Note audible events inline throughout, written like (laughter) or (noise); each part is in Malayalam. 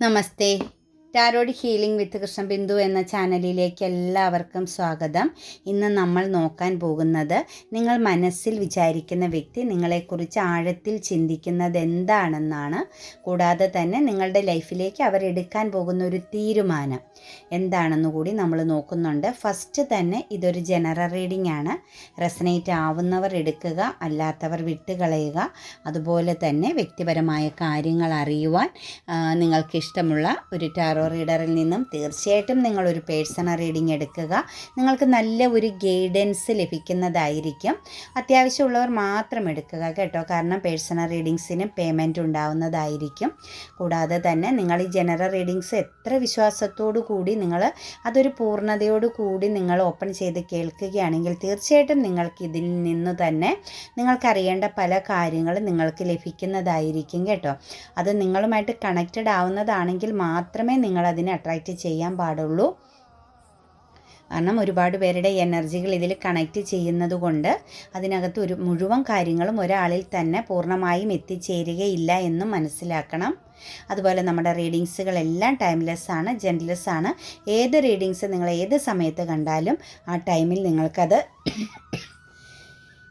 Namaste. Tarot healing with Krishnabindu എന്ന ചാനലിലേക്ക് എല്ലാവർക്കും സ്വാഗതം. ഇന്ന് നമ്മൾ നോക്കാൻ പോകുന്നത് നിങ്ങൾ മനസ്സിൽ വിചാരിക്കുന്ന വ്യക്തി നിങ്ങളെക്കുറിച്ച് ആഴത്തിൽ ചിന്തിക്കുന്നത് എന്താണെന്നാണ്. കൂടാതെ തന്നെ നിങ്ങളുടെ ലൈഫിലേക്ക് അവരെടുക്കാൻ പോകുന്ന ഒരു തീരുമാനം എന്താണെന്ന് കൂടി നമ്മൾ നോക്കുന്നുണ്ട്. ഫസ്റ്റ് തന്നെ ഇതൊരു ജനറൽ റീഡിംഗ് ആണ്. റെസനേറ്റ് ആവുന്നവർ എടുക്കുക അല്ലാത്തവർ വിട്ടുകളയുക. അതുപോലെ തന്നെ വ്യക്തിപരമായ കാര്യങ്ങൾ അറിയുവാൻ നിങ്ങൾക്ക് ഇഷ്ടമുള്ള ഒരു ടാറോ റീഡറിൽ നിന്നും തീർച്ചയായിട്ടും നിങ്ങളൊരു പേഴ്സണൽ റീഡിംഗ് എടുക്കുക. നിങ്ങൾക്ക് നല്ല ഒരു ഗൈഡൻസ് ലഭിക്കുന്നതായിരിക്കും. അത്യാവശ്യമുള്ളവർ മാത്രം എടുക്കുക കേട്ടോ. കാരണം പേഴ്സണൽ റീഡിങ്സിന് പേയ്മെന്റ് ഉണ്ടാവുന്നതായിരിക്കും. കൂടാതെ തന്നെ നിങ്ങൾ ഈ ജനറൽ റീഡിങ്സ് എത്ര വിശ്വാസത്തോടു കൂടി നിങ്ങൾ അതൊരു പൂർണതയോടു കൂടി നിങ്ങൾ ഓപ്പൺ ചെയ്ത് കേൾക്കുകയാണെങ്കിൽ തീർച്ചയായിട്ടും നിങ്ങൾക്ക് ഇതിൽ നിന്ന് തന്നെ നിങ്ങൾക്കറിയേണ്ട പല കാര്യങ്ങളും നിങ്ങൾക്ക് ലഭിക്കുന്നതായിരിക്കും കേട്ടോ. അത് നിങ്ങളുമായിട്ട് കണക്റ്റഡ് ആവുന്നതാണെങ്കിൽ മാത്രമേ നിങ്ങൾ അതിനെ അട്രാക്റ്റ് ചെയ്യാൻ പാടുള്ളൂ. കാരണം ഒരുപാട് പേരുടെ എനർജികൾ ഇതിൽ കണക്റ്റ് ചെയ്യുന്നത് കൊണ്ട് അതിനകത്ത് ഒരു മുഴുവൻ കാര്യങ്ങളും ഒരാളിൽ തന്നെ പൂർണമായും എത്തിച്ചേരുകയില്ല എന്നും മനസ്സിലാക്കണം. അതുപോലെ നമ്മുടെ റീഡിങ്സുകളെല്ലാം ടൈംലെസ് ആണ് ജെന്റ്ലെസ് ആണ്. ഏത് റീഡിങ്സ് നിങ്ങൾ ഏത് സമയത്ത് കണ്ടാലും ആ ടൈമിൽ നിങ്ങൾക്കത്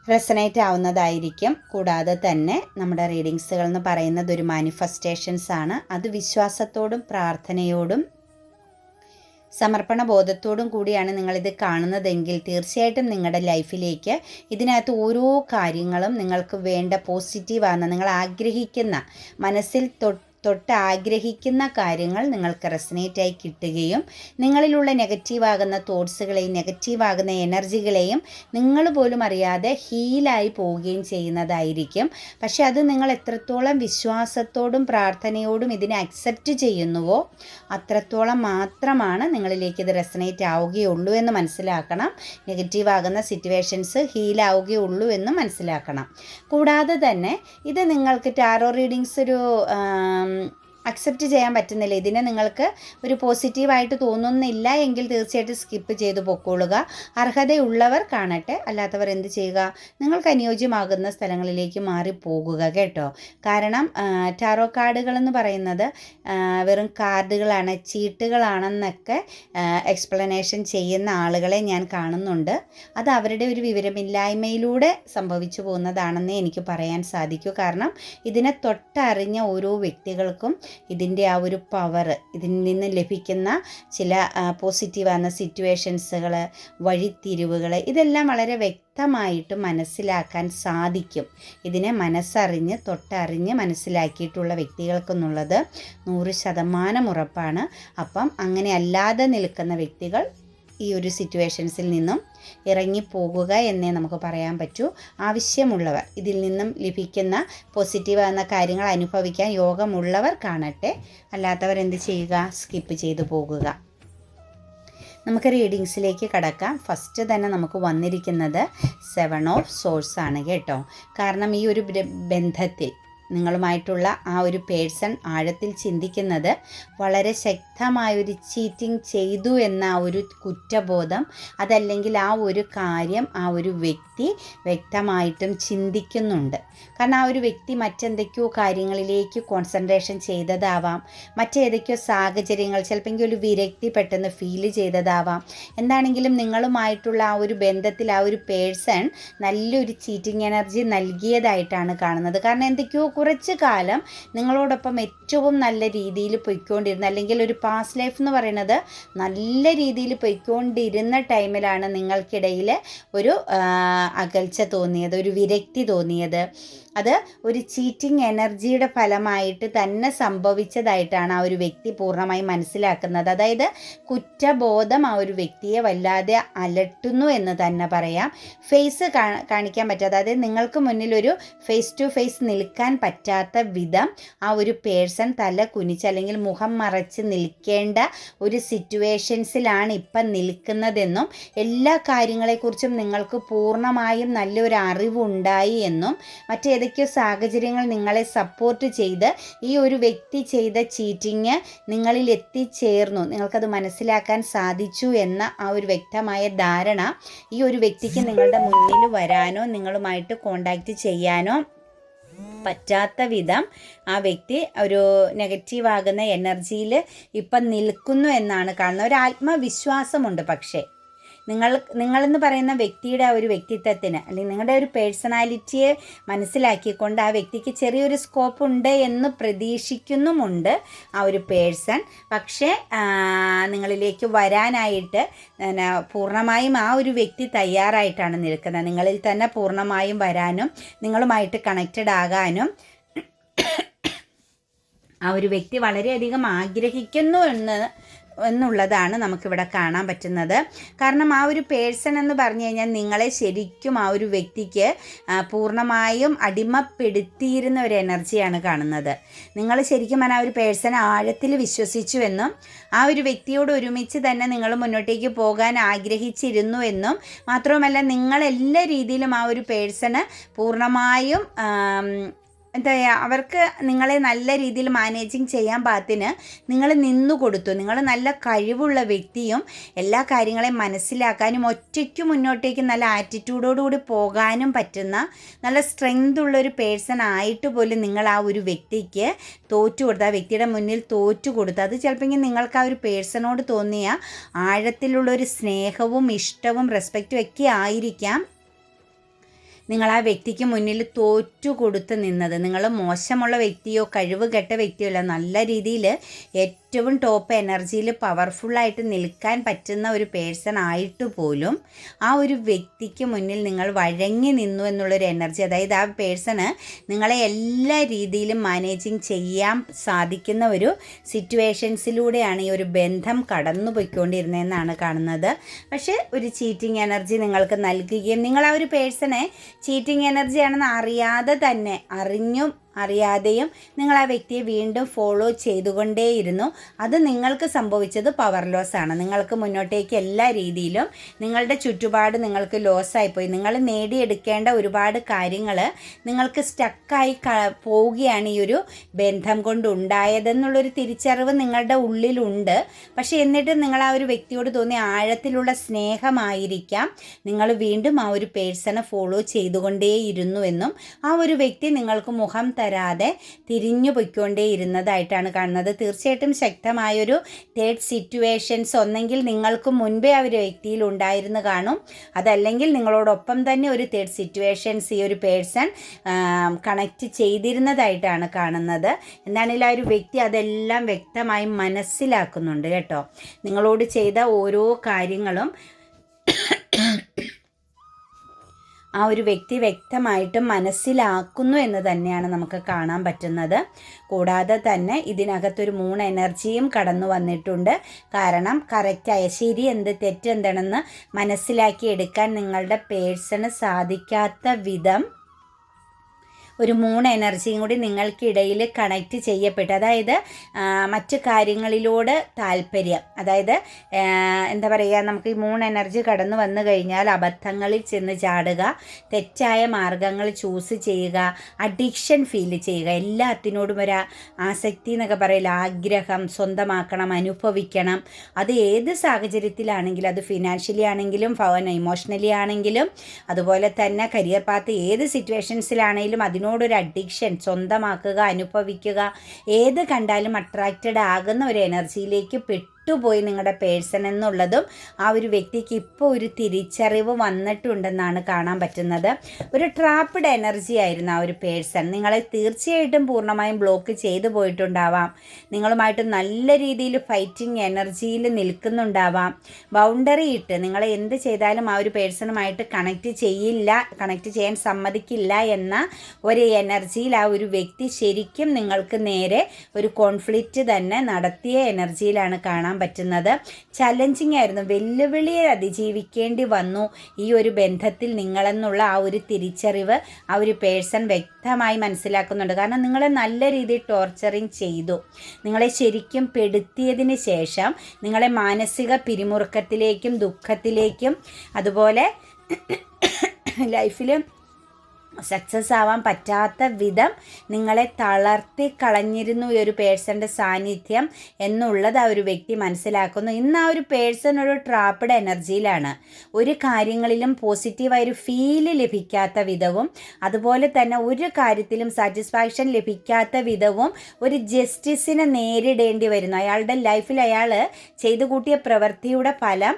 റെസനേറ്റ് ആവുന്നതായിരിക്കും കൂടാതെ തന്നെ നമ്മുടെ റീഡിങ്സുകൾ എന്ന് പറയുന്നത് ഒരു മാനിഫെസ്റ്റേഷൻസ് ആണ്. അത് വിശ്വാസത്തോടും പ്രാർത്ഥനയോടും സമർപ്പണ ബോധത്തോടും കൂടിയാണ് നിങ്ങളിത് കാണുന്നതെങ്കിൽ തീർച്ചയായിട്ടും നിങ്ങളുടെ ലൈഫിലേക്ക് ഇതിനകത്ത് ഓരോ കാര്യങ്ങളും നിങ്ങൾക്ക് വേണ്ട പോസിറ്റീവാണ് നിങ്ങൾ ആഗ്രഹിക്കുന്ന മനസ്സിൽ തൊട്ട് തൊട്ട് ആഗ്രഹിക്കുന്ന കാര്യങ്ങൾ നിങ്ങൾക്ക് റെസനേറ്റായി കിട്ടുകയും നിങ്ങളിലുള്ള നെഗറ്റീവാകുന്ന തോട്ട്സുകളെയും നെഗറ്റീവാകുന്ന എനർജികളെയും നിങ്ങൾ പോലും അറിയാതെ ഹീലായി പോവുകയും ചെയ്യുന്നതായിരിക്കും. പക്ഷെ അത് നിങ്ങൾ എത്രത്തോളം വിശ്വാസത്തോടും പ്രാർത്ഥനയോടും ഇതിനെ അക്സെപ്റ്റ് ചെയ്യുന്നുവോ അത്രത്തോളം മാത്രമാണ് നിങ്ങളിലേക്ക് ഇത് റെസനേറ്റ് ആവുകയുള്ളൂ എന്ന് മനസ്സിലാക്കണം. നെഗറ്റീവ് ആകുന്ന സിറ്റുവേഷൻസ് ഹീലാവുകയുള്ളൂ എന്ന് മനസ്സിലാക്കണം. കൂടാതെ തന്നെ ഇത് നിങ്ങൾക്ക് ടാറോ റീഡിങ്സ് ഒരു um, അക്സെപ്റ്റ് ചെയ്യാൻ പറ്റുന്നില്ല. ഇതിനെ നിങ്ങൾക്ക് ഒരു പോസിറ്റീവായിട്ട് തോന്നുന്നില്ല എങ്കിൽ തീർച്ചയായിട്ടും സ്കിപ്പ് ചെയ്ത് പൊക്കോളുക. അർഹതയുള്ളവർ കാണട്ടെ. അല്ലാത്തവർ എന്ത് ചെയ്യുക? നിങ്ങൾക്ക് അനുയോജ്യമാകുന്ന സ്ഥലങ്ങളിലേക്ക് മാറിപ്പോകുക കേട്ടോ. കാരണം ടാറോ കാർഡുകൾ എന്ന് പറയുന്നത് വെറും കാർഡുകളാണ് ചീട്ടുകളാണെന്നൊക്കെ എക്സ്പ്ലനേഷൻ ചെയ്യുന്ന ആളുകളെ ഞാൻ കാണുന്നുണ്ട്. അത് അവരുടെ ഒരു വിവരമില്ലായ്മയിലൂടെ സംഭവിച്ചു പോകുന്നതാണെന്നേ എനിക്ക് പറയാൻ സാധിക്കൂ. കാരണം ഇതിനെ തൊട്ടറിഞ്ഞ ഓരോ വ്യക്തികൾക്കും ഇതിന്റെ ആ ഒരു പവർ ഇതിൽ നിന്ന് ലഭിക്കുന്ന ചില പോസിറ്റീവാകുന്ന സിറ്റുവേഷൻസുകൾ വഴിത്തിരിവുകൾ ഇതെല്ലാം വളരെ വ്യക്തമായിട്ട് മനസ്സിലാക്കാൻ സാധിക്കും. ഇതിനെ മനസ്സറിഞ്ഞ് തൊട്ടറിഞ്ഞ് മനസ്സിലാക്കിയിട്ടുള്ള വ്യക്തികൾക്കെന്നുള്ളത് നൂറ് ശതമാനം ഉറപ്പാണ്. അപ്പം അങ്ങനെ അല്ലാതെ നിൽക്കുന്ന വ്യക്തികൾ ഈ ഒരു സിറ്റുവേഷൻസിൽ നിന്നും ഇറങ്ങിപ്പോകുക എന്നേ നമുക്ക് പറയാൻ പറ്റൂ. ആവശ്യമുള്ളവർ ഇതിൽ നിന്നും ലഭിക്കുന്ന പോസിറ്റീവ് എന്ന കാര്യങ്ങൾ അനുഭവിക്കാൻ യോഗമുള്ളവർ കാണട്ടെ. അല്ലാത്തവർ എന്ത് ചെയ്യുക? സ്കിപ്പ് ചെയ്തു പോകുക. നമുക്ക് റീഡിങ്സിലേക്ക് കടക്കാം. ഫസ്റ്റ് തന്നെ നമുക്ക് വന്നിരിക്കുന്നത് സെവൻ ഓഫ് സോഴ്സ് ആണ് കേട്ടോ. കാരണം ഈ ഒരു ബന്ധത്തിൽ നിങ്ങളുമായിട്ടുള്ള ആ ഒരു പേഴ്സൺ ആഴത്തിൽ ചിന്തിക്കുന്നത് വളരെ ശക്തമായൊരു ചീറ്റിംഗ് ചെയ്തു എന്ന ആ ഒരു കുറ്റബോധം അതല്ലെങ്കിൽ ആ ഒരു കാര്യം ആ ഒരു വ്യക്തി വ്യക്തമായിട്ടും ചിന്തിക്കുന്നുണ്ട്. കാരണം ആ ഒരു വ്യക്തി മറ്റെന്തൊക്കെയോ കാര്യങ്ങളിലേക്ക് കോൺസെൻട്രേഷൻ ചെയ്തതാവാം മറ്റേതൊക്കെയോ സാഹചര്യങ്ങൾ ചിലപ്പോൾ ഒരു വിരക്തി പെട്ടെന്ന് ഫീൽ ചെയ്തതാവാം. എന്താണെങ്കിലും നിങ്ങളുമായിട്ടുള്ള ആ ഒരു ബന്ധത്തിൽ ആ ഒരു പേഴ്സൺ നല്ലൊരു ചീറ്റിംഗ് എനർജി നൽകിയതായിട്ടാണ് കാണുന്നത്. കാരണം എന്തൊക്കെയോ കുറച്ച് കാലം നിങ്ങളോടൊപ്പം ഏറ്റവും നല്ല രീതിയിൽ പൊയ്ക്കൊണ്ടിരുന്ന അല്ലെങ്കിൽ ഒരു പാസ്റ്റ് ലൈഫ് എന്ന് പറയുന്നത് നല്ല രീതിയിൽ പൊയ്ക്കൊണ്ടിരുന്ന ടൈമിലാണ് നിങ്ങൾക്കിടയിൽ ഒരു അകൽച്ച തോന്നിയത് ഒരു വിരക്തി തോന്നിയത്. അത് ഒരു ചീറ്റിംഗ് എനർജിയുടെ ഫലമായിട്ട് തന്നെ സംഭവിച്ചതായിട്ടാണ് ആ ഒരു വ്യക്തി പൂർണമായി മനസ്സിലാക്കുന്നത്. അതായത് കുറ്റബോധം ആ ഒരു വ്യക്തിയെ വല്ലാതെ അലട്ടുന്നു എന്ന് തന്നെ പറയാം. ഫേസ് കാണിക്കാൻ പറ്റാതെ അതായത് നിങ്ങൾക്ക് മുന്നിൽ ഒരു ഫേസ് ടു ഫേസ് നിൽക്കാൻ പറ്റാത്ത വിധം ആ ഒരു പേഴ്സൺ തല കുനിച്ച് അല്ലെങ്കിൽ മുഖം മറച്ച് നിൽക്കേണ്ട ഒരു സിറ്റുവേഷൻസിലാണ് ഇപ്പം നിൽക്കുന്നതെന്നും എല്ലാ കാര്യങ്ങളെക്കുറിച്ചും നിങ്ങൾക്ക് പൂർണമായും നല്ലൊരു അറിവുണ്ടായി എന്നും മറ്റേതൊക്കെയോ സാഹചര്യങ്ങൾ നിങ്ങളെ സപ്പോർട്ട് ചെയ്ത് ഈ ഒരു വ്യക്തി ചെയ്ത ചീറ്റിങ് നിങ്ങളിൽ എത്തിച്ചേർന്നു. നിങ്ങൾക്കത് മനസ്സിലാക്കാൻ സാധിച്ചു എന്ന ആ ഒരു വ്യക്തമായ ധാരണ ഈ ഒരു വ്യക്തിക്ക് നിങ്ങളുടെ മുന്നിൽ വരാനോ നിങ്ങളുമായിട്ട് കോണ്ടാക്റ്റ് ചെയ്യാനോ പറ്റാത്ത വിധം ആ വ്യക്തി ഒരു നെഗറ്റീവ് ആകുന്ന എനർജിയിൽ ഇപ്പം നിൽക്കുന്നു എന്നാണ് കാണുന്നത്. ഒരു ആത്മവിശ്വാസമുണ്ട് പക്ഷേ. നിങ്ങൾ നിങ്ങളെന്ന് പറയുന്ന വ്യക്തിയുടെ ആ ഒരു വ്യക്തിത്വത്തിന് അല്ലെങ്കിൽ നിങ്ങളുടെ ഒരു പേഴ്സണാലിറ്റിയെ മനസ്സിലാക്കിക്കൊണ്ട് ആ വ്യക്തിക്ക് ചെറിയൊരു സ്കോപ്പ് ഉണ്ട് എന്ന് പ്രതീക്ഷിക്കുന്നുമുണ്ട് ആ ഒരു പേഴ്സൺ. പക്ഷേ നിങ്ങളിലേക്ക് വരാനായിട്ട് പൂർണമായും ആ ഒരു വ്യക്തി തയ്യാറായിട്ടാണ് നിൽക്കുന്നത്. നിങ്ങളിൽ തന്നെ പൂർണമായും വരാനും നിങ്ങളുമായിട്ട് കണക്റ്റഡ് ആകാനും ആ ഒരു വ്യക്തി വളരെയധികം ആഗ്രഹിക്കുന്നു എന്ന് എന്നുള്ളതാണ് നമുക്കിവിടെ കാണാൻ പറ്റുന്നത്. കാരണം ആ ഒരു പേഴ്സൺ എന്ന് പറഞ്ഞു കഴിഞ്ഞാൽ നിങ്ങളെ ശരിക്കും ആ ഒരു വ്യക്തിക്ക് പൂർണമായും അടിമപ്പെടുത്തിയിരുന്ന ഒരു എനർജിയാണ് കാണുന്നത്. നിങ്ങൾ ശരിക്കും ആ ഒരു പേഴ്സണെ ആഴത്തിൽ വിശ്വസിച്ചു എന്നും ആ ഒരു വ്യക്തിയോട് ഒരുമിച്ച് തന്നെ നിങ്ങൾ മുന്നോട്ടേക്ക് പോകാൻ ആഗ്രഹിച്ചിരുന്നു എന്നും മാത്രവുമല്ല നിങ്ങൾ എല്ലാ രീതിയിലും ആ ഒരു പേഴ്സണ് പൂർണമായും എന്താ പറയുക അവർക്ക് നിങ്ങളെ നല്ല രീതിയിൽ മാനേജിങ് ചെയ്യാൻ പാകത്തിന് നിങ്ങൾ നിന്നു കൊടുത്തു. നിങ്ങൾ നല്ല കഴിവുള്ള വ്യക്തിയും എല്ലാ കാര്യങ്ങളെയും മനസ്സിലാക്കാനും ഒറ്റയ്ക്ക് മുന്നോട്ടേക്ക് നല്ല ആറ്റിറ്റ്യൂഡോടുകൂടി പോകാനും പറ്റുന്ന നല്ല സ്ട്രെങ്ത് ഉള്ളൊരു പേഴ്സൺ ആയിട്ട് പോലും നിങ്ങൾ ആ ഒരു വ്യക്തിക്ക് തോറ്റു കൊടുത്ത ആ വ്യക്തിയുടെ മുന്നിൽ തോറ്റു കൊടുത്തു അത് ചിലപ്പോൾ നിങ്ങൾക്ക് ആ ഒരു പേഴ്സണോട് തോന്നിയ ആഴത്തിലുള്ള ഒരു സ്നേഹവും ഇഷ്ടവും റെസ്പെക്റ്റും ഒക്കെ ആയിരിക്കാം. നിങ്ങൾ ആ വ്യക്തിക്ക് മുന്നിൽ തോറ്റു കൊടുത്ത് നിന്നത്. നിങ്ങൾ മോശമുള്ള വ്യക്തിയോ കഴിവ് കെട്ട വ്യക്തിയോ അല്ല. നല്ല രീതിയിൽ ഏറ്റവും ടോപ്പ് എനർജിയിൽ പവർഫുള്ളായിട്ട് നിൽക്കാൻ പറ്റുന്ന ഒരു പേഴ്സൺ ആയിട്ട് പോലും ആ ഒരു വ്യക്തിക്ക് മുന്നിൽ നിങ്ങൾ വഴങ്ങി നിന്നു എന്നുള്ളൊരു എനർജി അതായത് ആ പേഴ്സണ് നിങ്ങളെ എല്ലാ രീതിയിലും മാനേജിങ് ചെയ്യാൻ സാധിക്കുന്ന ഒരു സിറ്റുവേഷൻസിലൂടെയാണ് ഈ ഒരു ബന്ധം കടന്നു പോയിക്കൊണ്ടിരുന്നതെന്നാണ് കാണുന്നത്. പക്ഷേ ഒരു ചീറ്റിംഗ് എനർജി നിങ്ങൾക്ക് നൽകുകയും നിങ്ങൾ ആ ഒരു പേഴ്സണെ ചീറ്റിംഗ് എനർജിയാണെന്ന് അറിയാതെ തന്നെ അറിഞ്ഞും അറിയാതെയും നിങ്ങൾ ആ വ്യക്തിയെ വീണ്ടും ഫോളോ ചെയ്തുകൊണ്ടേയിരുന്നു. അത് നിങ്ങൾക്ക് സംഭവിച്ചത് പവർ ലോസ് ആണ്. നിങ്ങൾക്ക് മുന്നോട്ടേക്ക് എല്ലാ രീതിയിലും നിങ്ങളുടെ ചുറ്റുപാട് നിങ്ങൾക്ക് ലോസായിപ്പോയി നിങ്ങൾ നേടിയെടുക്കേണ്ട ഒരുപാട് കാര്യങ്ങൾ നിങ്ങൾക്ക് സ്റ്റക്കായി പോവുകയാണ് ഈ ഒരു ബന്ധം കൊണ്ട് കൊണ്ടുണ്ടായതെന്നുള്ളൊരു തിരിച്ചറിവ് നിങ്ങളുടെ ഉള്ളിലുണ്ട്. പക്ഷേ എന്നിട്ടും നിങ്ങൾ ആ ഒരു വ്യക്തിയോട് തോന്നിയ ആഴത്തിലുള്ള സ്നേഹമായിരിക്കാം. നിങ്ങൾ വീണ്ടും ആ ഒരു പേഴ്സണെ ഫോളോ ചെയ്തുകൊണ്ടേയിരുന്നു എന്നും ആ ഒരു വ്യക്തി നിങ്ങൾക്ക് മുഖം തരാതെ തിരിഞ്ഞു പൊയ്ക്കൊണ്ടേയിരുന്നതായിട്ടാണ് കാണുന്നത്. തീർച്ചയായിട്ടും ശക്തമായൊരു തേർഡ് സിറ്റുവേഷൻസ് ഒന്നെങ്കിൽ നിങ്ങൾക്ക് മുൻപേ ആ ഒരു വ്യക്തിയിൽ ഉണ്ടായിരുന്നു കാണും. അതല്ലെങ്കിൽ നിങ്ങളോടൊപ്പം തന്നെ ഒരു തേർഡ് സിറ്റുവേഷൻസ് ഈ ഒരു പേഴ്സൺ കണക്റ്റ് ചെയ്തിരുന്നതായിട്ടാണ് കാണുന്നത്. എന്താണെങ്കിൽ ആ ഒരു വ്യക്തി അതെല്ലാം വ്യക്തമായി മനസ്സിലാക്കുന്നുണ്ട് കേട്ടോ. നിങ്ങളോട് ചെയ്ത ഓരോ കാര്യങ്ങളും ആ ഒരു വ്യക്തി വ്യക്തമായിട്ട് മനസ്സിലാക്കുന്നു എന്ന് തന്നെയാണ് നമുക്ക് കാണാൻ പറ്റുന്നത്. കൂടാതെ തന്നെ ഇതിനകത്തൊരു മൂൺ എനർജിയും കടന്നു വന്നിട്ടുണ്ട്. കാരണം കറക്റ്റായ ശരി എന്ത് തെറ്റ് എന്താണെന്ന് മനസ്സിലാക്കി എടുക്കാൻ നിങ്ങളുടെ പേഴ്സണ് സാധിക്കാത്ത വിധം ഒരു മൂൺ എനർജിയും കൂടി നിങ്ങൾക്കിടയിൽ കണക്റ്റ് ചെയ്യപ്പെട്ടു. അതായത് മറ്റു കാര്യങ്ങളിലോട് താല്പര്യം. അതായത് എന്താ പറയുക നമുക്ക് ഈ മൂൺ എനർജി കടന്നു വന്നു കഴിഞ്ഞാൽ അബദ്ധങ്ങളിൽ ചെന്ന് ചാടുക തെറ്റായ മാർഗങ്ങൾ ചൂസ് ചെയ്യുക അഡിക്ഷൻ ഫീൽ ചെയ്യുക എല്ലാത്തിനോടും ഒരു ആസക്തി എന്നൊക്കെ പറയില്ല ആഗ്രഹം സ്വന്തമാക്കണം അനുഭവിക്കണം. അത് ഏത് സാഹചര്യത്തിലാണെങ്കിലും അത് ഫിനാൻഷ്യലി ആണെങ്കിലും ഇമോഷണലി ആണെങ്കിലും അതുപോലെ തന്നെ കരിയർ പാത്ത് ഏത് സിറ്റുവേഷൻസിലാണെങ്കിലും അതിന് അതിനോടൊരു അഡിക്ഷൻ സ്വന്തമാക്കുക അനുഭവിക്കുക ഏത് കണ്ടാലും അട്രാക്റ്റഡ് ആകുന്ന ഒരു എനർജിയിലേക്ക് പെട്ടു. വിട്ടുപോയി നിങ്ങളുടെ പേഴ്സൺ എന്നുള്ളതും ആ ഒരു വ്യക്തിക്ക് ഇപ്പോൾ ഒരു തിരിച്ചറിവ് വന്നിട്ടുണ്ടെന്നാണ് കാണാൻ പറ്റുന്നത്. ഒരു ട്രാപ്പിഡ് എനർജി ആയിരുന്നു ആ ഒരു പേഴ്സൺ. നിങ്ങളെ തീർച്ചയായിട്ടും പൂർണമായും ബ്ലോക്ക് ചെയ്തു പോയിട്ടുണ്ടാവാം. നിങ്ങളുമായിട്ട് നല്ല രീതിയിൽ ഫൈറ്റിംഗ് എനർജിയിൽ നിൽക്കുന്നുണ്ടാവാം. ബൗണ്ടറി ഇട്ട് നിങ്ങളെ എന്ത് ചെയ്താലും ആ ഒരു പേഴ്സണുമായിട്ട് കണക്റ്റ് ചെയ്യില്ല കണക്റ്റ് ചെയ്യാൻ സമ്മതിക്കില്ല എന്ന ഒരു എനർജിയിൽ ആ ഒരു വ്യക്തി ശരിക്കും നിങ്ങൾക്ക് നേരെ ഒരു കോൺഫ്ലിക്റ്റ് തന്നെ നടത്തിയ എനർജിയിലാണ് കാണാൻ കാണാൻ പറ്റുന്നത്. ചലഞ്ചിങ് ആയിരുന്നു. വെല്ലുവിളിയെ അതിജീവിക്കേണ്ടി വന്നു ഈ ഒരു ബന്ധത്തിൽ നിങ്ങളെന്നുള്ള ആ ഒരു തിരിച്ചറിവ് ആ ഒരു പേഴ്സൺ വ്യക്തമായി മനസ്സിലാക്കുന്നുണ്ട്. കാരണം നിങ്ങളെ നല്ല രീതിയിൽ ടോർച്ചറിങ് ചെയ്തു. നിങ്ങളെ ശരിക്കും പെടുത്തിയതിന് ശേഷം നിങ്ങളെ മാനസിക പിരിമുറുക്കത്തിലേക്കും ദുഃഖത്തിലേക്കും അതുപോലെ (coughs) ലൈഫിൽ സക്സസ് ആവാൻ പറ്റാത്ത വിധം നിങ്ങളെ തളർത്തി കളഞ്ഞിരുന്നു ഈ ഒരു പേഴ്സന്റെ സാന്നിധ്യം എന്നുള്ളത് ആ ഒരു വ്യക്തി മനസ്സിലാക്കുന്നു. ഇന്ന് ആ ഒരു പേഴ്സൺ ഒരു ട്രാപ്പഡ് എനർജിയിലാണ്. ഒരു കാര്യങ്ങളിലും പോസിറ്റീവായൊരു ഫീൽ ലഭിക്കാത്ത വിധവും അതുപോലെ തന്നെ ഒരു കാര്യത്തിലും സാറ്റിസ്ഫാക്ഷൻ ലഭിക്കാത്ത വിധവും ഒരു ജസ്റ്റിസിനെ നേരിടേണ്ടി വരുന്നു. അയാളുടെ ലൈഫിൽ അയാൾ ചെയ്തു കൂട്ടിയ പ്രവൃത്തിയുടെ ഫലം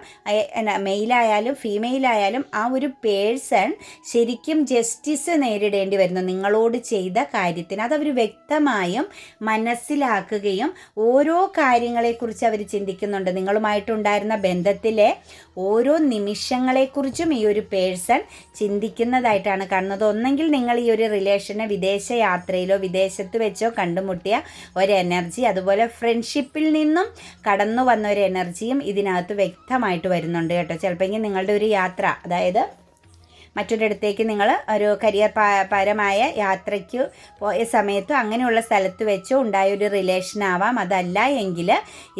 മെയിലായാലും ഫീമെയിലായാലും ആ ഒരു പേഴ്സൺ ശരിക്കും ജസ്റ്റിസ് നേരിടേണ്ടി വരുന്ന നിങ്ങളോട് ചെയ്ത കാര്യത്തിന് അതവർ വ്യക്തമായും മനസ്സിലാക്കുകയും ഓരോ കാര്യങ്ങളെക്കുറിച്ച് അവർ ചിന്തിക്കുന്നുണ്ട്. നിങ്ങളുമായിട്ടുണ്ടായിരുന്ന ബന്ധത്തിലെ ഓരോ നിമിഷങ്ങളെക്കുറിച്ചും ഈ ഒരു പേഴ്സൺ ചിന്തിക്കുന്നതായിട്ടാണ് കാണുന്നത്. ഒന്നെങ്കിൽ നിങ്ങൾ ഈ ഒരു റിലേഷനെ വിദേശ യാത്രയിലോ വിദേശത്ത് വെച്ചോ കണ്ടുമുട്ടിയ ഒരു എനർജി അതുപോലെ ഫ്രണ്ട്ഷിപ്പിൽ നിന്നും കടന്നു വന്ന ഒരു എനർജിയും ഇതിനകത്ത് വ്യക്തമായിട്ട് വരുന്നുണ്ട് കേട്ടോ. ചിലപ്പോൾ നിങ്ങളുടെ ഒരു യാത്ര അതായത് മറ്റൊരിടത്തേക്ക് നിങ്ങൾ ഒരു കരിയർ പരമായ യാത്രയ്ക്ക് പോയ സമയത്തും അങ്ങനെയുള്ള സ്ഥലത്ത് വെച്ചോ ഉണ്ടായ ഒരു റിലേഷൻ ആവാം. അതല്ല എങ്കിൽ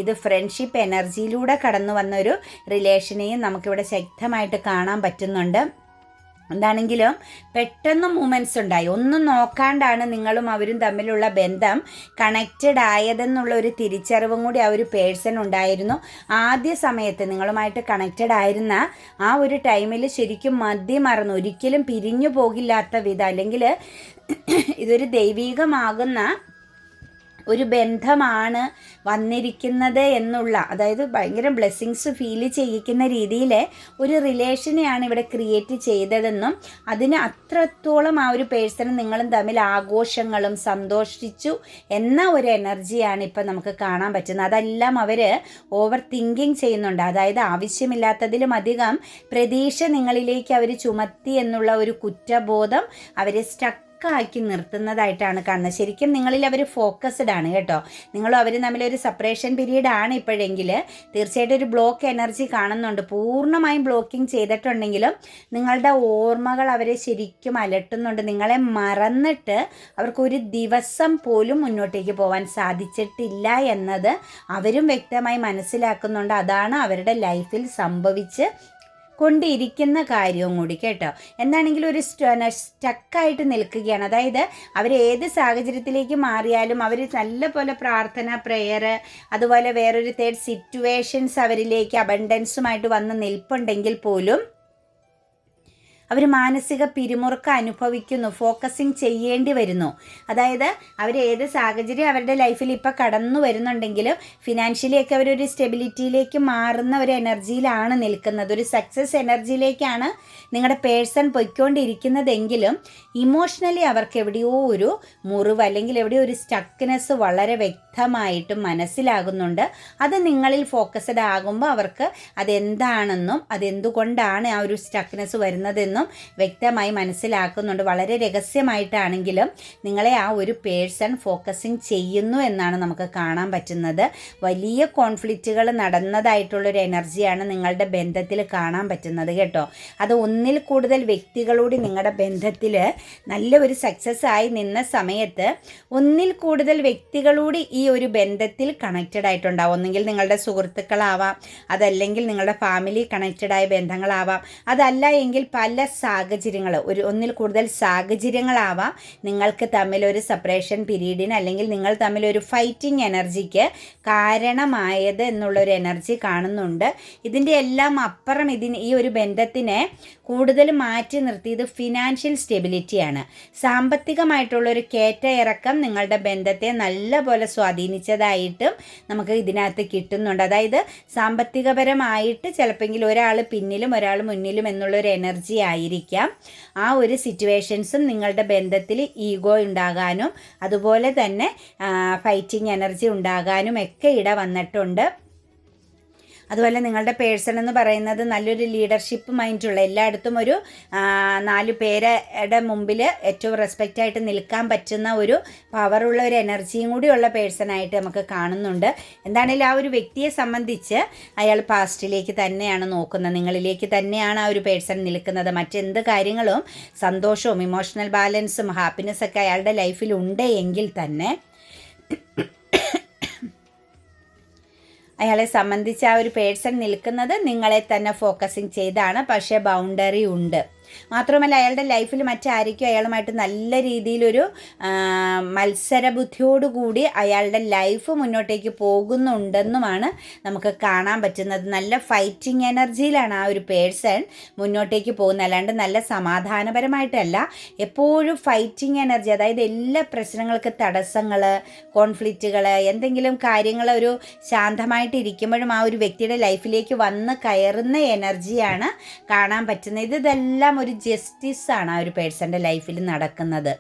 ഇത് ഫ്രണ്ട്ഷിപ്പ് എനർജിയിലൂടെ കടന്നു വന്നൊരു റിലേഷനെയും നമുക്കിവിടെ ശക്തമായിട്ട് കാണാൻ പറ്റുന്നുണ്ട്. എന്താണെങ്കിലും പെട്ടെന്ന് മൂമെന്റ്സ് ഉണ്ടായി. ഒന്നും നോക്കാണ്ടാണ് നിങ്ങളും അവരും തമ്മിലുള്ള ബന്ധം കണക്റ്റഡ് ആയതെന്നുള്ള ഒരു തിരിച്ചറിവും കൂടി ആ ഒരു പേഴ്സൺ ഉണ്ടായിരുന്നു. ആദ്യ സമയത്ത് നിങ്ങളുമായിട്ട് കണക്റ്റഡ് ആയിരുന്ന ആ ഒരു ടൈമിൽ ശരിക്കും മതി മറന്നു. ഒരിക്കലും പിരിഞ്ഞു പോകില്ലാത്ത വിധം അല്ലെങ്കിൽ ഇതൊരു ദൈവീകമാകുന്ന ഒരു ബന്ധമാണ് വന്നിരിക്കുന്നത് എന്നുള്ള അതായത് ഭയങ്കര ബ്ലെസ്സിങ്സ് ഫീൽ ചെയ്യിക്കുന്ന രീതിയിൽ ഒരു റിലേഷനെയാണ് ഇവിടെ ക്രിയേറ്റ് ചെയ്തതെന്നും അതിന് അത്രത്തോളം ആ ഒരു പേഴ്സണും നിങ്ങളും തമ്മിൽ ആഘോഷങ്ങളും സന്തോഷിച്ചു എന്ന ഒരു എനർജിയാണ് ഇപ്പം നമുക്ക് കാണാൻ പറ്റുന്നത്. അതെല്ലാം അവർ ഓവർ തിങ്കിങ് ചെയ്യുന്നുണ്ട്. അതായത് ആവശ്യമില്ലാത്തതിലും അധികം പ്രതീക്ഷ നിങ്ങളിലേക്ക് അവർ ചുമത്തി എന്നുള്ള ഒരു കുറ്റബോധം അവരെ സ്റ്റക്ക് ആക്കി നിർത്തുന്നതായിട്ടാണ് കാണുന്നത്. ശരിക്കും നിങ്ങളിൽ അവർ ഫോക്കസ്ഡ് ആണ് കേട്ടോ. നിങ്ങളും അവർ തമ്മിലൊരു സെപ്പറേഷൻ പീരീഡ് ആണ് ഇപ്പോഴെങ്കിൽ തീർച്ചയായിട്ടും ഒരു ബ്ലോക്ക് എനർജി കാണുന്നുണ്ട്. പൂർണമായും ബ്ലോക്കിംഗ് ചെയ്തിട്ടുണ്ടെങ്കിലും നിങ്ങളുടെ ഓർമ്മകൾ അവരെ ശരിക്കും അലട്ടുന്നുണ്ട്. നിങ്ങളെ മറന്നിട്ട് അവർക്കൊരു ദിവസം പോലും മുന്നോട്ടേക്ക് പോകാൻ സാധിച്ചിട്ടില്ല എന്നത് അവരും വ്യക്തമായി മനസ്സിലാക്കുന്നുണ്ട്. അതാണ് അവരുടെ ലൈഫിൽ സംഭവിച്ച് കൊണ്ടിരിക്കുന്ന കാര്യവും കൂടി കേട്ടോ. എന്താണെങ്കിലും ഒരു സ്റ്റക്കായിട്ട് നിൽക്കുകയാണ്. അതായത് അവർ ഏത് സാഹചര്യത്തിലേക്ക് മാറിയാലും അവർ നല്ല പോലെ പ്രാർത്ഥന പ്രെയർ അതുപോലെ വേറൊരു തേർഡ് സിറ്റുവേഷൻസ് അവരിലേക്ക് അബണ്ടൻസുമായിട്ട് വന്ന് നിൽപ്പുണ്ടെങ്കിൽ പോലും അവർ മാനസിക പിരിമുറുക്കം അനുഭവിക്കുന്നു ഫോക്കസിങ് ചെയ്യേണ്ടി വരുന്നു. അതായത് അവർ ഏത് സാഹചര്യം അവരുടെ ലൈഫിൽ ഇപ്പോൾ കടന്നു വരുന്നുണ്ടെങ്കിലും ഫിനാൻഷ്യലിയൊക്കെ അവരൊരു സ്റ്റെബിലിറ്റിയിലേക്ക് മാറുന്ന ഒരു എനർജിയിലാണ് നിൽക്കുന്നത്. ഒരു സക്സസ് എനർജിയിലേക്കാണ് നിങ്ങളുടെ പേഴ്സൺ പൊയ്ക്കൊണ്ടിരിക്കുന്നതെങ്കിലും ഇമോഷണലി അവർക്ക് എവിടെയോ ഒരു മുറിവ് അല്ലെങ്കിൽ എവിടെയോ ഒരു സ്റ്റക്നെസ് വളരെ വ്യക്തമായിട്ടും മനസ്സിലാകുന്നുണ്ട്. അത് നിങ്ങളിൽ ഫോക്കസ്ഡ് ആകുമ്പോൾ അവർക്ക് അതെന്താണെന്നും അതെന്തുകൊണ്ടാണ് ആ ഒരു സ്റ്റക്നെസ് വരുന്നതെന്നും എന്നും വ്യക്തമായി മനസ്സിലാക്കുന്നുണ്ട്. വളരെ രഹസ്യമായിട്ടാണെങ്കിലും നിങ്ങളെ ആ ഒരു പേഴ്സൺ ഫോക്കസിങ് ചെയ്യുന്നു എന്നാണ് നമുക്ക് കാണാൻ പറ്റുന്നത്. വലിയ കോൺഫ്ലിക്റ്റുകൾ നടന്നതായിട്ടുള്ളൊരു എനർജിയാണ് നിങ്ങളുടെ ബന്ധത്തിൽ കാണാൻ പറ്റുന്നത് കേട്ടോ. അത് ഒന്നിൽ കൂടുതൽ വ്യക്തികളോട് നിങ്ങളുടെ ബന്ധത്തിൽ നല്ല ഒരു സക്സസ് ആയി നിന്ന സമയത്ത് ഒന്നിൽ കൂടുതൽ വ്യക്തികളോട് ഈ ഒരു ബന്ധത്തിൽ കണക്റ്റഡ് ആയിട്ടുണ്ടാവും. ഒന്നെങ്കിൽ നിങ്ങളുടെ സുഹൃത്തുക്കളാവാം അതല്ലെങ്കിൽ നിങ്ങളുടെ ഫാമിലി കണക്റ്റഡ് ആയ ബന്ധങ്ങളാവാം. അതല്ല എങ്കിൽ പല സാഹചര്യങ്ങൾ. ഒരു ഒന്നിൽ കൂടുതൽ സാഹചര്യങ്ങളാവാം. നിങ്ങൾക്ക് തമ്മിൽ ഒരു സെപ്പറേഷൻ പീരീഡിന് അല്ലെങ്കിൽ നിങ്ങൾ തമ്മിൽ ഒരു ഫൈറ്റിംഗ് എനർജിക്ക് കാരണമായത് എന്നുള്ളൊരു എനർജി കാണുന്നുണ്ട്. ഇതിന്റെ എല്ലാം അപ്പുറം ഇതിന് ഈ ഒരു ബന്ധത്തിനെ കൂടുതൽ മാറ്റി നിർത്തിയത് ഫിനാൻഷ്യൽ സ്റ്റെബിലിറ്റിയാണ് സാമ്പത്തികമായിട്ടുള്ളൊരു കയറ്റ ഇറക്കം നിങ്ങളുടെ ബന്ധത്തെ നല്ലപോലെ സ്വാധീനിച്ചതായിട്ടും നമുക്ക് ഇതിനകത്ത് കിട്ടുന്നുണ്ട്. അതായത് സാമ്പത്തികപരമായിട്ട് ചിലപ്പോൾ ഒരാൾ പിന്നിലും ഒരാൾ മുന്നിലും എന്നുള്ളൊരു എനർജി ആയിരിക്കാം. ആ ഒരു സിറ്റുവേഷൻസും നിങ്ങളുടെ ബന്ധത്തിൽ ഈഗോ ഉണ്ടാകാനും അതുപോലെ തന്നെ ഫൈറ്റിംഗ് എനർജി ഉണ്ടാകാനും ഒക്കെ ഇട വന്നിട്ടുണ്ട്. അതുപോലെ നിങ്ങളുടെ പേഴ്സൺ എന്ന് പറയുന്നത് നല്ലൊരു ലീഡർഷിപ്പ് മൈൻഡുള്ള എല്ലായിടത്തും ഒരു നാല് പേരുടെ മുമ്പിൽ ഏറ്റവും റെസ്പെക്റ്റ് ആയിട്ട് നിൽക്കാൻ പറ്റുന്ന ഒരു പവറുള്ള ഒരു എനർജിയും കൂടിയുള്ള പേഴ്സണായിട്ട് നമുക്ക് കാണുന്നുണ്ട്. എന്താണെങ്കിലും ആ ഒരു വ്യക്തിയെ സംബന്ധിച്ച് അയാൾ പാസ്റ്റിലേക്ക് തന്നെയാണ് നോക്കുന്നത്. നിങ്ങളിലേക്ക് തന്നെയാണ് ആ ഒരു പേഴ്സൺ നിൽക്കുന്നത്. മറ്റെന്ത് കാര്യങ്ങളും സന്തോഷവും ഇമോഷണൽ ബാലൻസും ഹാപ്പിനെസ്സൊക്കെ അയാളുടെ ലൈഫിൽ ഉണ്ട് എങ്കിൽ തന്നെ അയാളെ സംബന്ധിച്ച് ആ ഒരു പേഴ്സൺ നിൽക്കുന്നത് നിങ്ങളെ തന്നെ ഫോക്കസിങ് ചെയ്താണ്. പക്ഷേ ബൗണ്ടറി ഉണ്ട്. മാത്രമല്ല അയാളുടെ ലൈഫിൽ മറ്റായിരിക്കും അയാളുമായിട്ട് നല്ല രീതിയിലൊരു മത്സരബുദ്ധിയോടുകൂടി അയാളുടെ ലൈഫ് മുന്നോട്ടേക്ക് പോകുന്നുണ്ടെന്നുമാണ് നമുക്ക് കാണാൻ പറ്റുന്നത്. നല്ല ഫൈറ്റിംഗ് എനർജിയിലാണ് ആ ഒരു പേഴ്സൺ മുന്നോട്ടേക്ക് പോകുന്നത്. അല്ലാണ്ട് നല്ല സമാധാനപരമായിട്ടല്ല. എപ്പോഴും ഫൈറ്റിംഗ് എനർജി അതായത് എല്ലാ പ്രശ്നങ്ങൾക്ക് തടസ്സങ്ങൾ കോൺഫ്ലിക്റ്റുകൾ എന്തെങ്കിലും കാര്യങ്ങൾ ഒരു ശാന്തമായിട്ട് ഇരിക്കുമ്പോഴും ആ ഒരു വ്യക്തിയുടെ ലൈഫിലേക്ക് വന്ന് കയറുന്ന എനർജിയാണ് കാണാൻ പറ്റുന്നത്. ഇതെല്ലാം ഒരു ജസ്റ്റിസ് ആണ് ആ ഒരു പേഴ്സന്റെ ലൈഫിൽ നടക്കുന്നത്.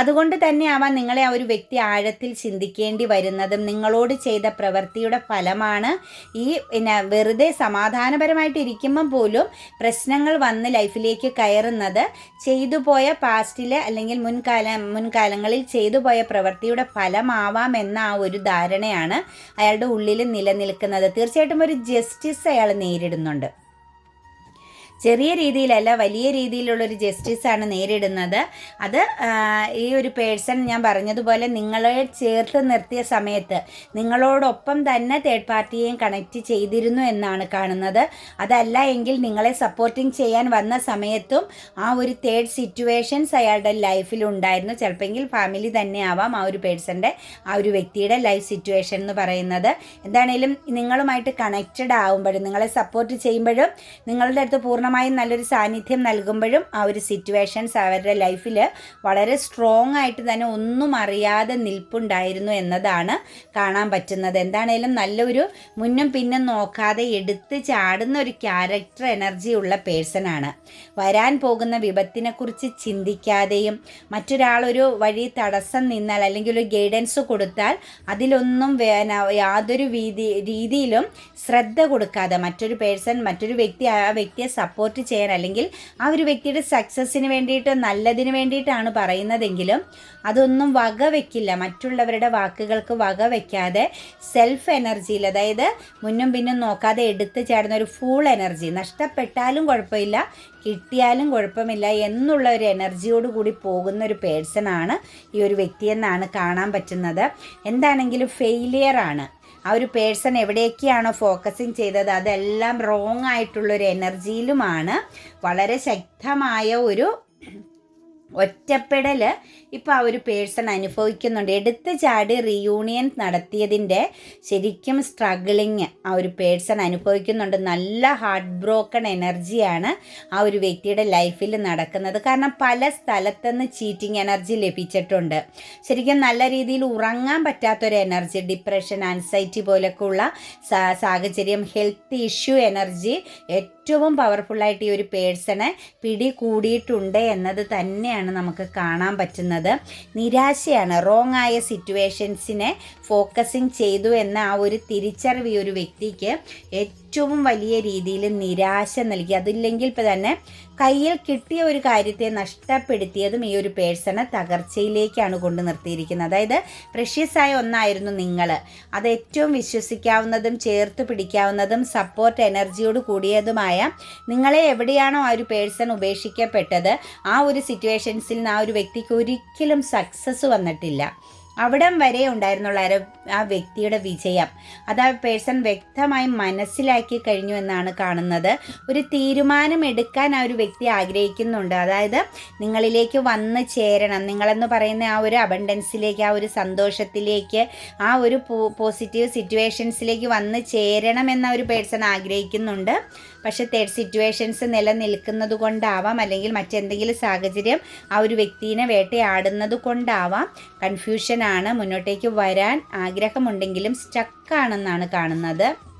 അതുകൊണ്ട് തന്നെ ആവാം നിങ്ങളെ ആ ഒരു വ്യക്തി ആഴത്തിൽ ചിന്തിക്കേണ്ടി വരുന്നതും നിങ്ങളോട് ചെയ്ത പ്രവൃത്തിയുടെ ഫലമാണ് ഈ പിന്നെ വെറുതെ സമാധാനപരമായിട്ട് ഇരിക്കുമ്പം പോലും പ്രശ്നങ്ങൾ വന്ന് ലൈഫിലേക്ക് കയറുന്നത്. ചെയ്തു പോയ പാസ്റ്റിലെ അല്ലെങ്കിൽ മുൻകാല മുൻകാലങ്ങളിൽ ചെയ്തു പോയ പ്രവൃത്തിയുടെ ഫലമാവാം എന്ന ആ ഒരു ധാരണയാണ് അയാളുടെ ഉള്ളിൽ നിലനിൽക്കുന്നത്. തീർച്ചയായിട്ടും ഒരു ജസ്റ്റിസ് അയാൾ നേരിടുന്നുണ്ട്. ചെറിയ രീതിയിലല്ല വലിയ രീതിയിലുള്ളൊരു ജസ്റ്റിസാണ് നേരിടുന്നത്. അത് ഈ ഒരു പേഴ്സൺ ഞാൻ പറഞ്ഞതുപോലെ നിങ്ങളെ ചേർത്ത് നിർത്തിയ സമയത്ത് നിങ്ങളോടൊപ്പം തന്നെ തേർഡ് പാർട്ടിയെയും കണക്ട് ചെയ്തിരുന്നു എന്നാണ് കാണുന്നത്. അതല്ല എങ്കിൽ നിങ്ങളെ സപ്പോർട്ടിങ് ചെയ്യാൻ വന്ന സമയത്തും ആ ഒരു തേർഡ് സിറ്റുവേഷൻസ് അയാളുടെ ലൈഫിൽ ഉണ്ടായിരുന്നു. ചിലപ്പോൾ ഫാമിലി തന്നെ ആവാം ആ ഒരു പേഴ്സന്റെ ആ ഒരു വ്യക്തിയുടെ ലൈഫ് സിറ്റുവേഷൻ എന്ന് പറയുന്നത്. എന്താണേലും നിങ്ങളുമായിട്ട് കണക്റ്റഡ് ആവുമ്പോഴും നിങ്ങളെ സപ്പോർട്ട് ചെയ്യുമ്പോഴും നിങ്ങളുടെ അടുത്ത് പൂർണമായും നല്ലൊരു സാന്നിധ്യം നൽകുമ്പോഴും ആ ഒരു സിറ്റുവേഷൻസ് അവരുടെ ലൈഫിൽ വളരെ സ്ട്രോങ് ആയിട്ട് തന്നെ ഒന്നും അറിയാതെ നിൽപ്പുണ്ടായിരുന്നു എന്നതാണ് കാണാൻ പറ്റുന്നത്. എന്താണേലും നല്ലൊരു മുന്നും പിന്നും നോക്കാതെ എടുത്ത് ചാടുന്ന ഒരു ക്യാരക്ടർ എനർജി ഉള്ള പേഴ്സണാണ് വരാൻ പോകുന്ന വിപത്തിനെക്കുറിച്ച് ചിന്തിക്കാതെയും മറ്റൊരാളൊരു വഴി തടസ്സം നിന്നാൽ അല്ലെങ്കിൽ ഒരു ഗൈഡൻസ് കൊടുത്താൽ അതിലൊന്നും യാതൊരു രീതി രീതിയിലും ശ്രദ്ധ കൊടുക്കാതെ മറ്റൊരു പേഴ്സൺ മറ്റൊരു വ്യക്തി ആ വ്യക്തിയെ സപ്പോർട്ട് ചെയ്യാൻ അല്ലെങ്കിൽ ആ ഒരു വ്യക്തിയുടെ സക്സസ്സിന് വേണ്ടിയിട്ട് നല്ലതിന് വേണ്ടിയിട്ടാണ് പറയുന്നതെങ്കിലും അതൊന്നും വക വയ്ക്കില്ല മറ്റുള്ളവരുടെ വാക്കുകൾക്ക് വക വയ്ക്കാതെ സെൽഫ് എനർജിയിൽ അതായത് മുന്നും പിന്നും നോക്കാതെ എടുത്തു ചേർന്ന ഒരു ഫുൾ എനർജി നഷ്ടപ്പെട്ടാലും കുഴപ്പമില്ല കിട്ടിയാലും കുഴപ്പമില്ല എന്നുള്ള ഒരു എനർജിയോട് കൂടി പോകുന്ന ഒരു ആണ് ഈ ഒരു വ്യക്തിയെന്നാണ് കാണാൻ പറ്റുന്നത്. എന്താണെങ്കിലും ഫെയിലിയർ ആണ്. ആ ഒരു പേഴ്സൺ എവിടേക്കാണോ ഫോക്കസിങ് ചെയ്തത് അതെല്ലാം റോങ് ആയിട്ടുള്ളൊരു എനർജിയിലുമാണ്. വളരെ ശക്തമായ ഒരു ഒറ്റപ്പെടൽ ഇപ്പോൾ ആ ഒരു പേഴ്സൺ അനുഭവിക്കുന്നുണ്ട്. എടുത്ത് ചാടി റീയൂണിയൻ നടത്തിയതിന്റെ ശരിക്കും സ്ട്രഗിളിങ് ആ ഒരു പേഴ്സൺ അനുഭവിക്കുന്നുണ്ട്. നല്ല ഹാർട്ട് ബ്രോക്കൺ എനർജിയാണ് ആ ഒരു വ്യക്തിയുടെ ലൈഫിൽ നടക്കുന്നത്. കാരണം പല സ്ഥലത്തുനിന്ന് ചീറ്റിംഗ് എനർജി ലഭിച്ചിട്ടുണ്ട്. ശരിക്കും നല്ല രീതിയിൽ ഉറങ്ങാൻ പറ്റാത്തൊരു എനർജി ഡിപ്രഷൻ ആൻസൈറ്റി പോലൊക്കെയുള്ള ഉള്ള സാഹചര്യം ഹെൽത്ത് ഇഷ്യൂ എനർജി ഏറ്റവും പവർഫുള്ളായിട്ട് ഈ ഒരു പേഴ്സണെ പിടികൂടിയിട്ടുണ്ട് എന്നത് തന്നെയാണ് നമുക്ക് കാണാൻ പറ്റുന്നത്. നിരാശയാണ്. റോങ് ആയ സിറ്റുവേഷൻസിനെ ഫോക്കസിങ് ചെയ്തു എന്ന ആ ഒരു തിരിച്ചറിവ് ഒരു വ്യക്തിക്ക് ഏറ്റവും വലിയ രീതിയിൽ നിരാശ നൽകി. അതില്ലെങ്കിൽ ഇപ്പം തന്നെ കയ്യിൽ കിട്ടിയ ഒരു കാര്യത്തെ നഷ്ടപ്പെടുത്തിയതും ഈ ഒരു പേഴ്സണെ തകർച്ചയിലേക്കാണ് കൊണ്ടു നിർത്തിയിരിക്കുന്നത്. അതായത് പ്രഷ്യസ് ആയ ഒന്നായിരുന്നു നിങ്ങൾ അത് ഏറ്റവും വിശ്വസിക്കാവുന്നതും ചേർത്ത് പിടിക്കാവുന്നതും സപ്പോർട്ട് എനർജിയോട് കൂടിയതുമായ നിങ്ങളെ എവിടെയാണോ ആ ഒരു പേഴ്സൺ ഉപേക്ഷിക്കപ്പെട്ടത് ആ ഒരു സിറ്റുവേഷൻസിൽ നിന്ന് ആ ഒരു വ്യക്തിക്ക് ഒരിക്കലും സക്സസ് വന്നിട്ടില്ല. അവിടം വരെ ഉണ്ടായിരുന്നുള്ള ആ വ്യക്തിയുടെ വിജയം. അത് ആ പേഴ്സൺ വ്യക്തമായി മനസ്സിലാക്കി കഴിഞ്ഞു എന്നാണ് കാണുന്നത്. ഒരു തീരുമാനം എടുക്കാൻ ആ ഒരു വ്യക്തി ആഗ്രഹിക്കുന്നുണ്ട്. അതായത് നിങ്ങളിലേക്ക് വന്ന് ചേരണം. നിങ്ങളെന്ന് പറയുന്ന ആ ഒരു അബണ്ടൻസിലേക്ക് ആ ഒരു സന്തോഷത്തിലേക്ക് ആ ഒരു പോസിറ്റീവ് സിറ്റുവേഷൻസിലേക്ക് വന്ന് ചേരണം എന്ന ഒരു പേഴ്സൺ ആഗ്രഹിക്കുന്നുണ്ട്. പക്ഷേ തേർഡ് സിറ്റുവേഷൻസ് നിലനിൽക്കുന്നത് കൊണ്ടാവാം. അല്ലെങ്കിൽ മറ്റെന്തെങ്കിലും സാഹചര്യം ആ ഒരു വ്യക്തിനെ വേട്ടയാടുന്നത് കൊണ്ടാവാം. കൺഫ്യൂഷനാണ് മുന്നോട്ടേക്ക് വരാൻ ആഗ്രഹമുണ്ടെങ്കിലും സ്റ്റക്കാണെന്നാണ് കാണുന്നത്.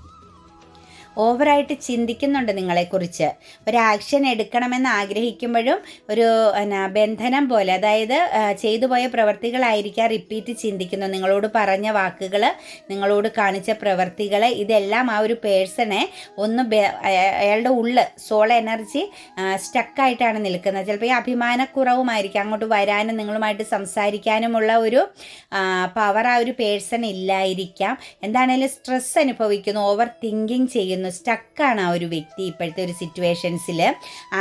ഓവറായിട്ട് ചിന്തിക്കുന്നുണ്ട് നിങ്ങളെക്കുറിച്ച്. ഒരു ആക്ഷൻ എടുക്കണമെന്ന് ആഗ്രഹിക്കുമ്പോഴും ഒരു എന്നാ ബന്ധനം പോലെ അതായത് ചെയ്തു പോയ പ്രവർത്തികളായിരിക്കാം റിപ്പീറ്റ് ചിന്തിക്കുന്നു. നിങ്ങളോട് പറഞ്ഞ വാക്കുകൾ നിങ്ങളോട് കാണിച്ച പ്രവർത്തികൾ ഇതെല്ലാം ആ ഒരു പേഴ്സണെ ഒന്ന് അയാളുടെ ഉള്ള് സോൾ എനർജി സ്റ്റക്കായിട്ടാണ് നിൽക്കുന്നത്. ചിലപ്പോൾ ഈ അഭിമാനക്കുറവുമായിരിക്കും അങ്ങോട്ട് വരാനും നിങ്ങളുമായിട്ട് സംസാരിക്കാനുമുള്ള ഒരു പവർ ആ ഒരു പേഴ്സൺ ഇല്ലായിരിക്കാം. എന്താണേലും സ്ട്രെസ് അനുഭവിക്കുന്നു ഓവർ തിങ്കിങ് ചെയ്യുന്നു. ആയിരുന്നു സ്റ്റക്കാണ് ആ ഒരു വ്യക്തി ഇപ്പോഴത്തെ ഒരു സിറ്റുവേഷൻസിൽ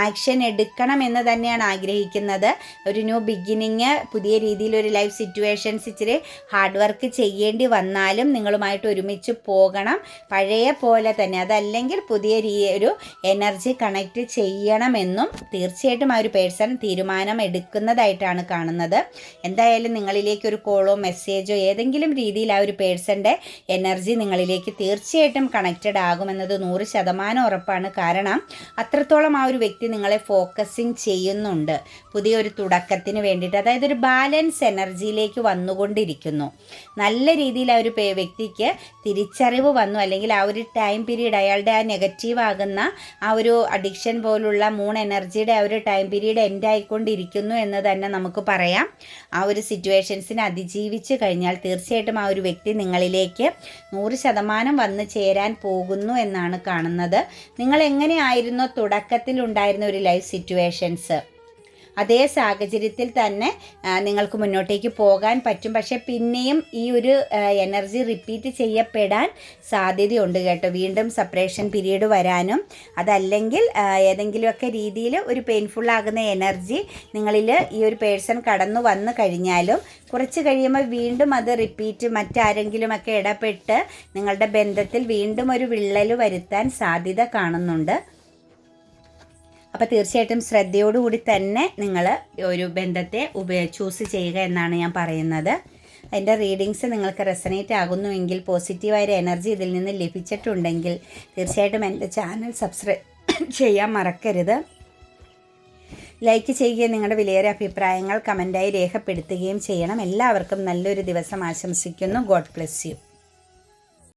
ആക്ഷൻ എടുക്കണം എന്ന് തന്നെയാണ് ആഗ്രഹിക്കുന്നത്. ഒരു ന്യൂ ബിഗിനിങ് പുതിയ രീതിയിൽ ഒരു ലൈഫ് സിറ്റുവേഷൻസ് ഇച്ചിരി ഹാർഡ് വർക്ക് ചെയ്യേണ്ടി വന്നാലും നിങ്ങളുമായിട്ട് ഒരുമിച്ച് പോകണം. പഴയ പോലെ തന്നെ അതല്ലെങ്കിൽ പുതിയ രീ ഒരു എനർജി കണക്ട് ചെയ്യണമെന്നും തീർച്ചയായിട്ടും ആ ഒരു പേഴ്സൺ തീരുമാനം എടുക്കുന്നതായിട്ടാണ് കാണുന്നത്. എന്തായാലും നിങ്ങളിലേക്ക് ഒരു കോളോ മെസ്സേജോ ഏതെങ്കിലും രീതിയിൽ ആ ഒരു പേഴ്സന്റെ എനർജി നിങ്ങളിലേക്ക് തീർച്ചയായിട്ടും കണക്റ്റഡ് ആകുമെന്നത് നൂറ് ശതമാനം ഉറപ്പാണ്. കാരണം അത്രത്തോളം ആ ഒരു വ്യക്തി നിങ്ങളെ ഫോക്കസിങ് ചെയ്യുന്നുണ്ട്. പുതിയൊരു തുടക്കത്തിന് വേണ്ടിയിട്ട്. അതായത് ഒരു ബാലൻസ് എനർജിയിലേക്ക് വന്നുകൊണ്ടിരിക്കുന്നു. നല്ല രീതിയിൽ ആ ഒരു വ്യക്തിക്ക് തിരിച്ചറിവ് വന്നു. അല്ലെങ്കിൽ ആ ഒരു ടൈം പീരീഡ് അയാളുടെ ആ നെഗറ്റീവ് ആകുന്ന ആ ഒരു അഡിക്ഷൻ പോലുള്ള മൂൺ എനർജിയുടെ ആ ഒരു ടൈം പീരീഡ് എൻഡ് ആയിക്കൊണ്ടിരിക്കുന്നു എന്ന് തന്നെ നമുക്ക് പറയാം. ആ ഒരു സിറ്റുവേഷൻസിനെ അതിജീവിച്ച് കഴിഞ്ഞാൽ തീർച്ചയായിട്ടും ആ ഒരു വ്യക്തി നിങ്ങളിലേക്ക് നൂറ് ശതമാനം വന്നു ചേരാൻ പോകുന്നു എന്നാണ് കാണുന്നത്. നിങ്ങൾ എങ്ങനെയായിരുന്നു തുടക്കത്തിൽ ഉണ്ടായിരുന്ന ഒരു ലൈഫ് സിറ്റുവേഷൻസ് അതേ സാഹചര്യത്തിൽ തന്നെ നിങ്ങൾക്ക് മുന്നോട്ടേക്ക് പോകാൻ പറ്റും. പക്ഷേ പിന്നെയും ഈ ഒരു എനർജി റിപ്പീറ്റ് ചെയ്യപ്പെടാൻ സാധ്യതയുണ്ട് കേട്ടോ. വീണ്ടും സെപ്പറേഷൻ പീരീഡ് വരാനും അതല്ലെങ്കിൽ ഏതെങ്കിലുമൊക്കെ രീതിയിൽ ഒരു പെയിൻഫുൾ ആകുന്ന എനർജി നിങ്ങളിൽ ഈ ഒരു പേഴ്സൺ കടന്നു വന്നു കഴിഞ്ഞാലും കുറച്ച് കഴിയുമ്പോൾ വീണ്ടും അത് റിപ്പീറ്റ് മറ്റാരെങ്കിലുമൊക്കെ ഇടപെട്ട് നിങ്ങളുടെ ബന്ധത്തിൽ വീണ്ടും ഒരു വിള്ളൽ വരുത്താൻ സാധ്യത കാണുന്നുണ്ട്. അപ്പോൾ തീർച്ചയായിട്ടും ശ്രദ്ധയോടുകൂടി തന്നെ നിങ്ങൾ ഒരു ബന്ധത്തെ ഉപയോ ചൂസ് ചെയ്യുക എന്നാണ് ഞാൻ പറയുന്നത്. അതിന്റെ റീഡിങ്സ് നിങ്ങൾക്ക് റെസനേറ്റ് ആകുന്നുവെങ്കിൽ പോസിറ്റീവായൊരു എനർജി ഇതിൽ നിന്ന് ലഭിച്ചിട്ടുണ്ടെങ്കിൽ തീർച്ചയായിട്ടും എന്റെ ചാനൽ സബ്സ്ക്രൈബ് ചെയ്യാൻ മറക്കരുത്. ലൈക്ക് ചെയ്യുകയും നിങ്ങളുടെ വിലയേറെ അഭിപ്രായങ്ങൾ കമന്റായി രേഖപ്പെടുത്തുകയും ചെയ്യണം. എല്ലാവർക്കും നല്ലൊരു ദിവസം ആശംസിക്കുന്നു. God bless you